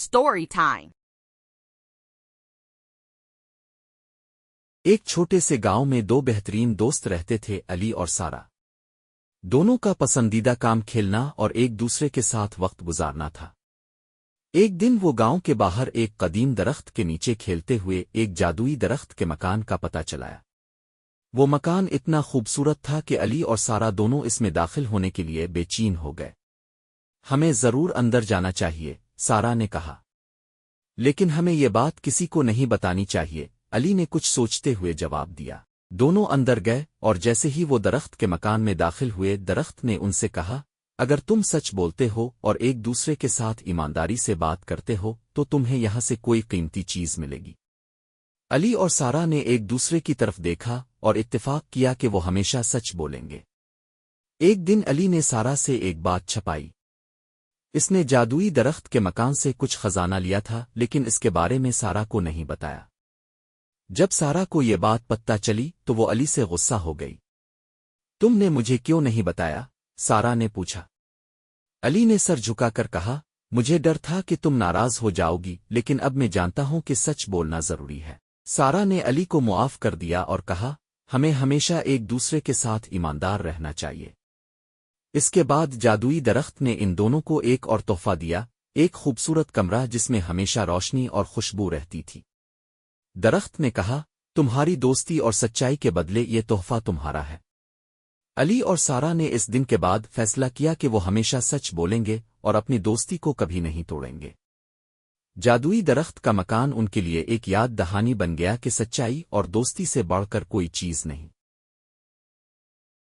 Story time. ایک چھوٹے سے گاؤں میں دو بہترین دوست رہتے تھے، علی اور سارا دونوں کا پسندیدہ کام کھیلنا اور ایک دوسرے کے ساتھ وقت گزارنا تھا۔ ایک دن وہ گاؤں کے باہر ایک قدیم درخت کے نیچے کھیلتے ہوئے ایک جادوئی درخت کے مکان کا پتہ چلایا۔ وہ مکان اتنا خوبصورت تھا کہ علی اور سارا دونوں اس میں داخل ہونے کے لیے بے چین ہو گئے۔ ہمیں ضرور اندر جانا چاہیے۔ سارا نے کہا۔ لیکن ہمیں یہ بات کسی کو نہیں بتانی چاہیے۔ علی نے کچھ سوچتے ہوئے جواب دیا۔ دونوں اندر گئے اور جیسے ہی وہ درخت کے مکان میں داخل ہوئے، درخت نے ان سے کہا، اگر تم سچ بولتے ہو اور ایک دوسرے کے ساتھ ایمانداری سے بات کرتے ہو، تو تمہیں یہاں سے کوئی قیمتی چیز ملے گی۔ علی اور سارا نے ایک دوسرے کی طرف دیکھا اور اتفاق کیا کہ وہ ہمیشہ سچ بولیں گے۔ ایک دن علی نے سارا سے ایک بات چھپائی۔ اس نے جادوئی درخت کے مکان سے کچھ خزانہ لیا تھا، لیکن اس کے بارے میں سارا کو نہیں بتایا۔ جب سارا کو یہ بات پتہ چلی تو وہ علی سے غصہ ہو گئی۔ تم نے مجھے کیوں نہیں بتایا؟ سارا نے پوچھا۔ علی نے سر جھکا کر کہا، مجھے ڈر تھا کہ تم ناراض ہو جاؤ گی لیکن اب میں جانتا ہوں کہ سچ بولنا ضروری ہے۔ سارا نے علی کو معاف کر دیا اور کہا، ہمیں ہمیشہ ایک دوسرے کے ساتھ ایماندار رہنا چاہیے۔ اس کے بعد جادوئی درخت نے ان دونوں کو ایک اور تحفہ دیا، ایک خوبصورت کمرہ جس میں ہمیشہ روشنی اور خوشبو رہتی تھی۔ درخت نے کہا، تمہاری دوستی اور سچائی کے بدلے یہ تحفہ تمہارا ہے۔ علی اور سارا نے اس دن کے بعد فیصلہ کیا کہ وہ ہمیشہ سچ بولیں گے اور اپنی دوستی کو کبھی نہیں توڑیں گے۔ جادوئی درخت کا مکان ان کے لیے ایک یاد دہانی بن گیا کہ سچائی اور دوستی سے بڑھ کر کوئی چیز نہیں۔